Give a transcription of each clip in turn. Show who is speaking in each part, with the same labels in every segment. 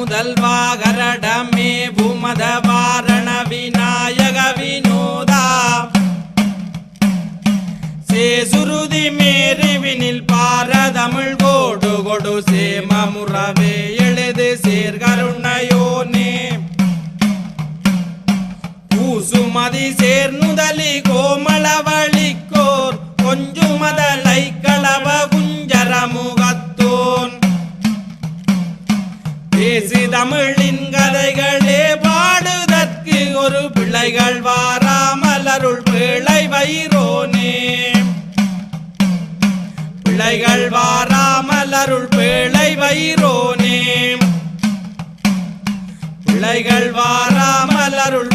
Speaker 1: முதல்வா கரடமே பூமத வாரண விநாயக வினோதா சேசுருதி மேருவினில் பாரதமிழ் கோடு கொடு சேமமுறவே எழுது சேர்கருணையோனே. பூசுமதி சேர்நுதலி கோமளவழிக்கோர் கொஞ்சுமதலை களவ குஞ்சரமுக பேசி தமிழின் கதைகளே பாடுதற்கு ஒரு பிள்ளைகள் வாராமலருள் பிழை வைரோனே பிள்ளைகள் வாராமலருள் பிழை வைரோனே பிள்ளைகள் வாராமலருள்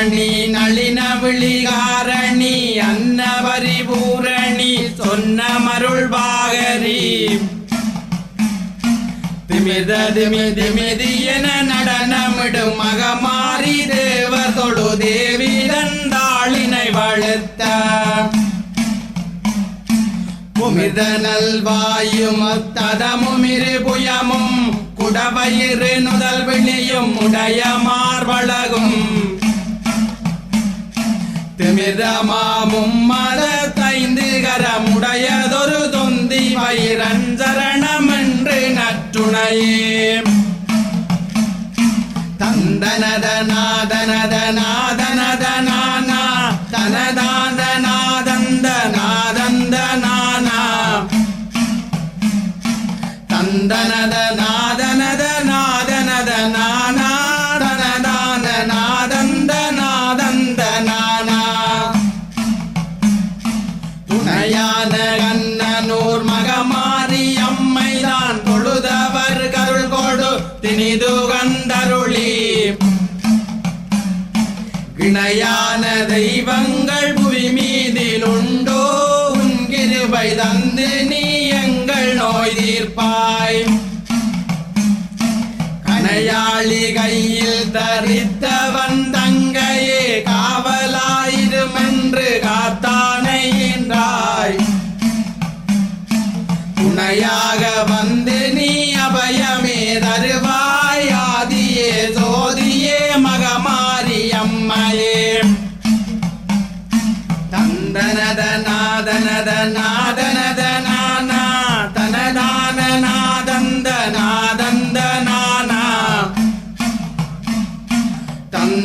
Speaker 2: பூரணி நளின விழிகாரணி அன்னவரி பூரணி சொன்ன மருள் பாகரி திமித திமி திமிதி என நடனமிடும் மகமாரி தேவ தொழு தேவி தந்தாளினை வளர்த்த. உமித நல்வாயும் அத்ததமும் இரு புயமும் குடவயிறு நுதல் விழியும் உடைய மார்வழகும் மிரமாவும் மத கரமுடையதொரு தொந்தி வயிரஞ்சரணம் என்று நற்றுணையே. தந்தனத நாதனத நாதனத நானா தனதாத நாதந்த நாதந்த நானா தந்தனத வந்து நீ எங்கள் நோய் தீர்ப்பாய். கனையாளி கையில் தரித்தவன் தங்கையே காவலாயிருமென்று காத்தானை என்றாய். துணையாக வந்து நீ அபயமே தருவாய் ஆதியே ஜோதியே மகமாரி அம்மையே. தந்தனத நாதனத நாதன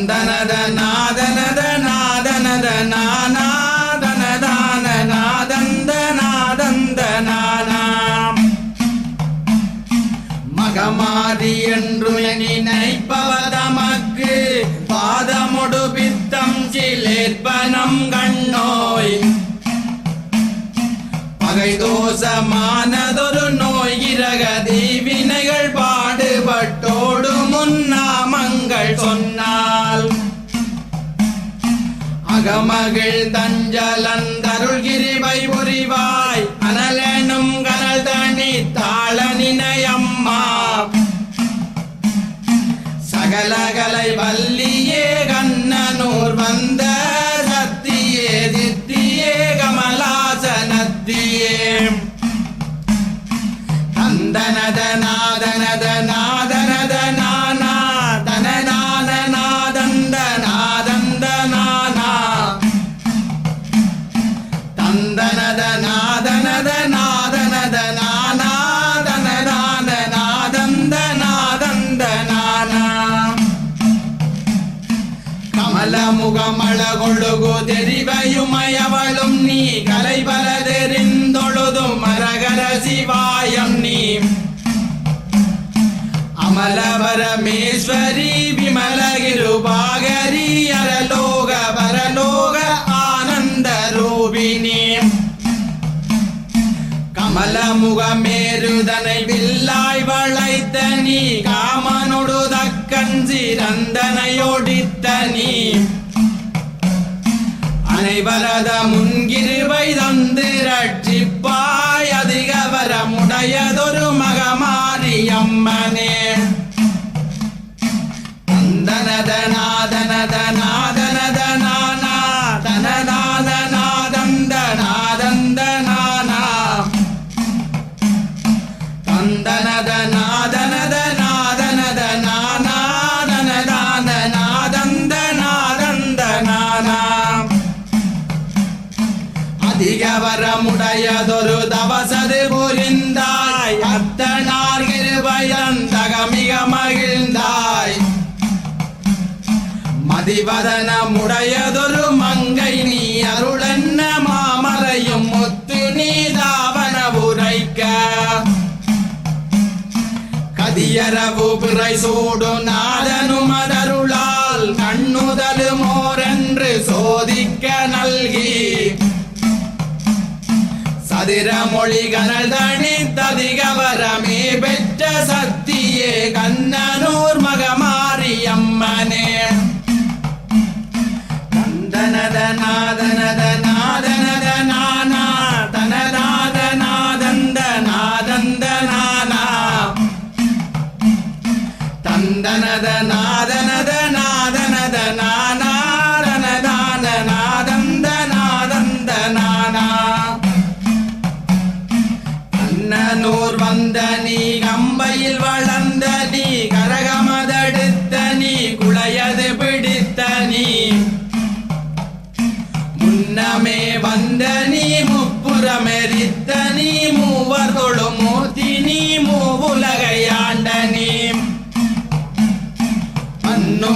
Speaker 2: நந்தனத நாதனத நாதனத நானா நாதந்த நாதந்த நானா மகமாதி என்று நினைப்பவதமக்கு பாதமுடு பித்தம் சிலேற்பனம் கண்ணோய் பகை தோஷமானதொரு அகமகிழ் தஞ்சலந்தருள் கிரிவை கமலமுகமழகொழுகு தெரிவையுமயவளும் நீ கலைபல தெரிந்தொழுதும் மரகர சிவாயம் நீ. அமலபரமேஸ்வரி விமலகிருபாகரி அரலோக பரலோக ஆனந்த ரூபிணி. கமலமுகமேருதனை வில்லாய் வளைத்த நீ காமனொடு தக்கன் சிறந்தனையொடித்த நீ. அனைவரத முன்கிருவை தந்து ரட்சிப்பாய் அதிக வரமுடையதொரு மகமாரி அம்மனே. தந்தனத மதிவதனமுடையதொரு மங்கை நீ அருளன்ன மாமலையும் முத்து நீதாவன உரைக்க. கதியரவு பிறை சூடு நாதனுமதருளால் கண்ணுதலு மோரென்று சோதிக்க நல்கி. சதிர மொழி கனல் தனித்ததிகவரமே பெற்ற சக்தியே கண் நந்தனத நாதனத நாதனத நானா நாதந்த நாதந்த நானா. அண்ணனூர் வந்த நீ கம்பையில் வளர்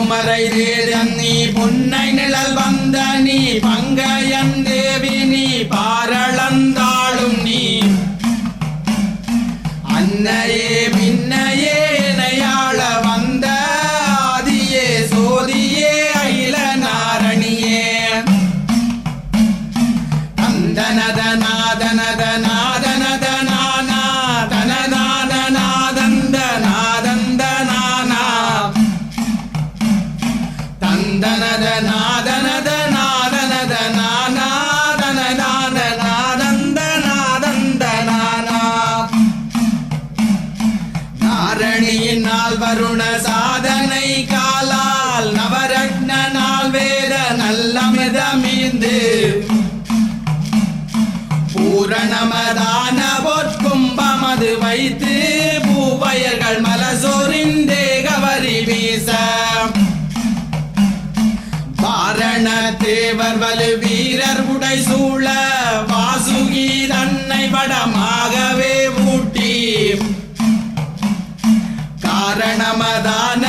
Speaker 2: குமரை தேதன் நீ புன்னை நிழல் வந்த நீ பங்கயன் தேவி சாதனை காலால் நவரத்ன நாள் வேத நல்லமிதமீந்து. பூரணமதான பொற்கும்பமது வைத்து பூவயர்கள் மலசோரின் தேகவரி வீச. பாரண தேவர் வலு வீரர் உடை சூழ வாசுகி தன்னை படமாகவே ஊட்டி. சரணமதான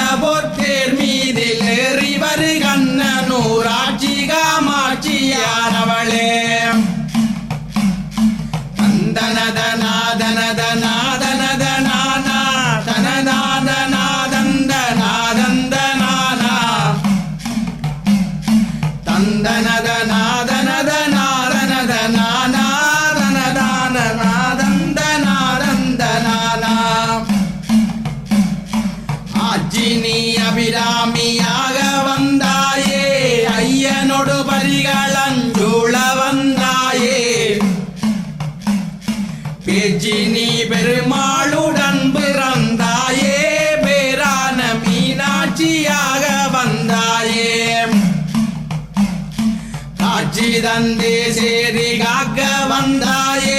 Speaker 2: காட்சி தந்தே சேரி காக்க வந்தாயே.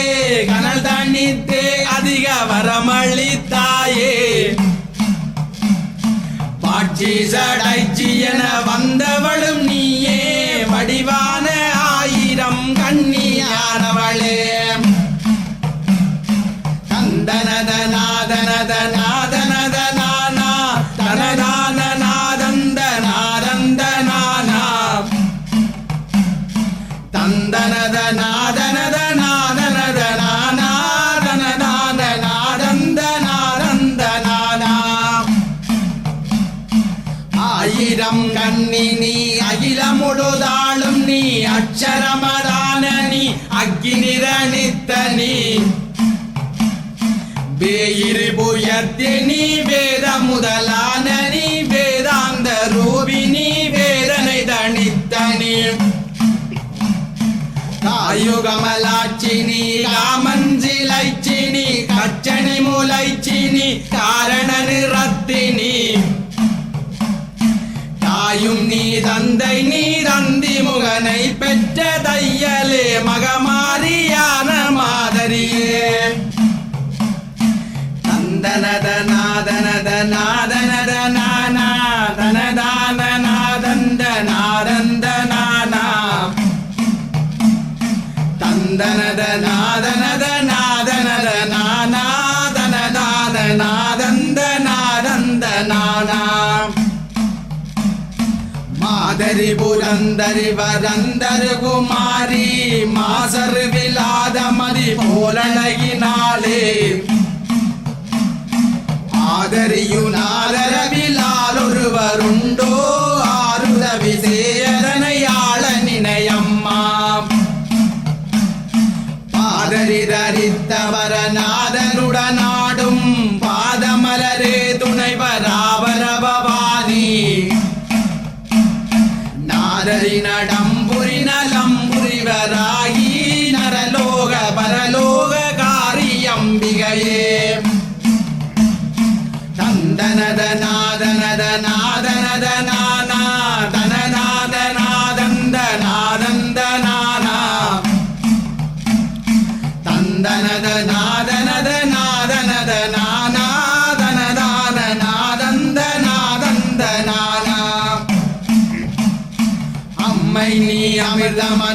Speaker 2: கனல் தண்ணித்தே அதிக வரமளித்தாயே. பாட்சி சடைச்சி என வந்தவளும் நீயே. நீ அக்ஷரமதான நீ நீ வேத முதலான நீ வேதாந்த ரூபினி வேதனை தனித்தனி தாயுகமலாட்சினி காமஞ்சிலைச்சினி கச்சனி முலைச்சினி காரண நிறத்தினி தாயும் நீ தந்தை நீ தந்தி முகனை பெற்ற தையலே மகமாரியான நாதனத நானா தனதான நாதந்த நாதந்த நானா தந்தனத நாதனத நாதனத நானா நாதந்த நாதந்த நானா மாதரி புரந்தரி வரந்தரு குமாரி மாசரு விலாத மதி போலழகினாலே ஆதரியுனாதரவிலால்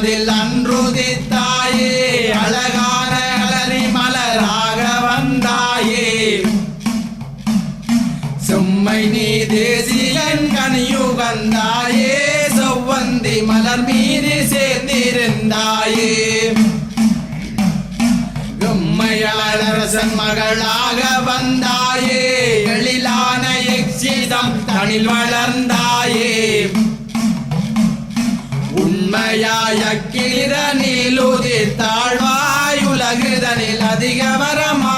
Speaker 2: அதில் அன்றுதித்தாயே அழகான அலரி மலராக வந்தாயே. செம்மை நீ தேசியன் கனியுகந்தாயே செவ்வந்தி மலர் மீது சேர்ந்திருந்தாயே. எம்மையாளரசன் மகளாக வந்தாயே எழிலான எக்ஷிதம் தனில் வளர்ந்த உண்மையாய கிளிர நீலுதி அதிக வரமா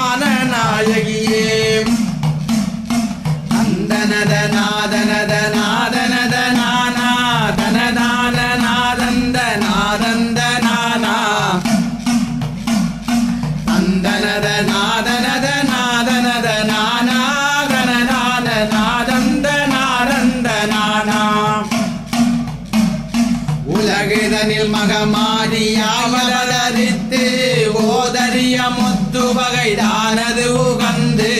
Speaker 2: உலகுதனில் மகமாரியாவதரித்து ஓதரிய முத்து வகைதானது உகந்து.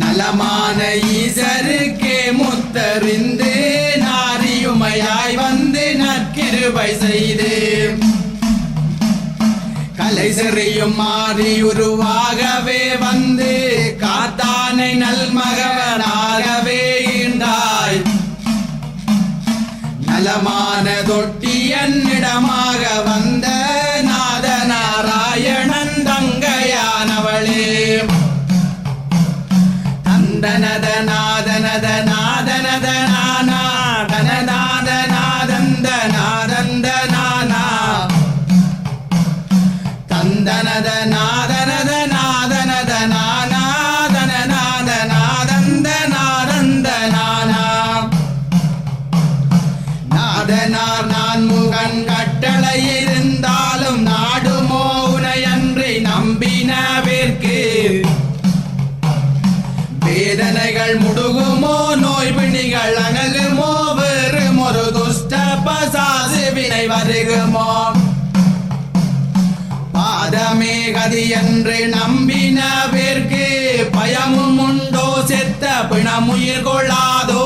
Speaker 2: நலமான ஈசருக்கே முத்தறிந்து நாரியுமையாய் வந்து நற்கிருபை செய்து. கலை செறியும் மாறி உருவாகவே வந்து காத்தானை நல்மகவனாகவே நலமான தொட்டி என்னிடமாக வந்த நாத நாராயணன் தங்கையானவளே. தந்தன வினை பாதமே கதி என்று நம்பினவிற்கு பயமும் உண்டோ? செத்த பிணமுயிர் கொள்ளாதோ?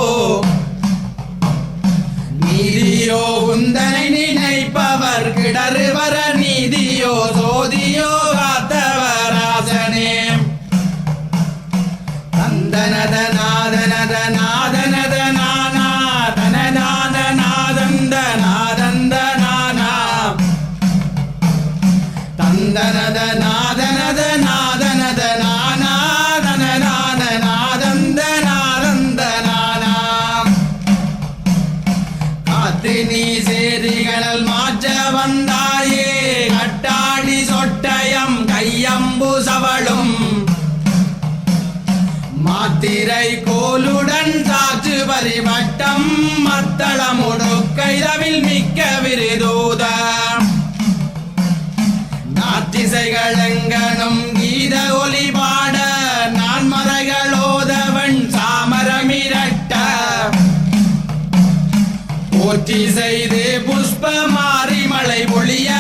Speaker 2: நீதியோ உந்தனை நினைப்பவர் கிடறுவர மங்கை கோலுடன் சாற்று பரிவட்டம் மத்தளமுடு கைதவில் மிக்க விருதூத நாத்திசைகளெங்கனும் கீத ஒலிபாட நான் மறைகளோதவன் சாமரமிரட்ட. போற்றி செய்து புஷ்ப மாறி மழை
Speaker 3: பொழிய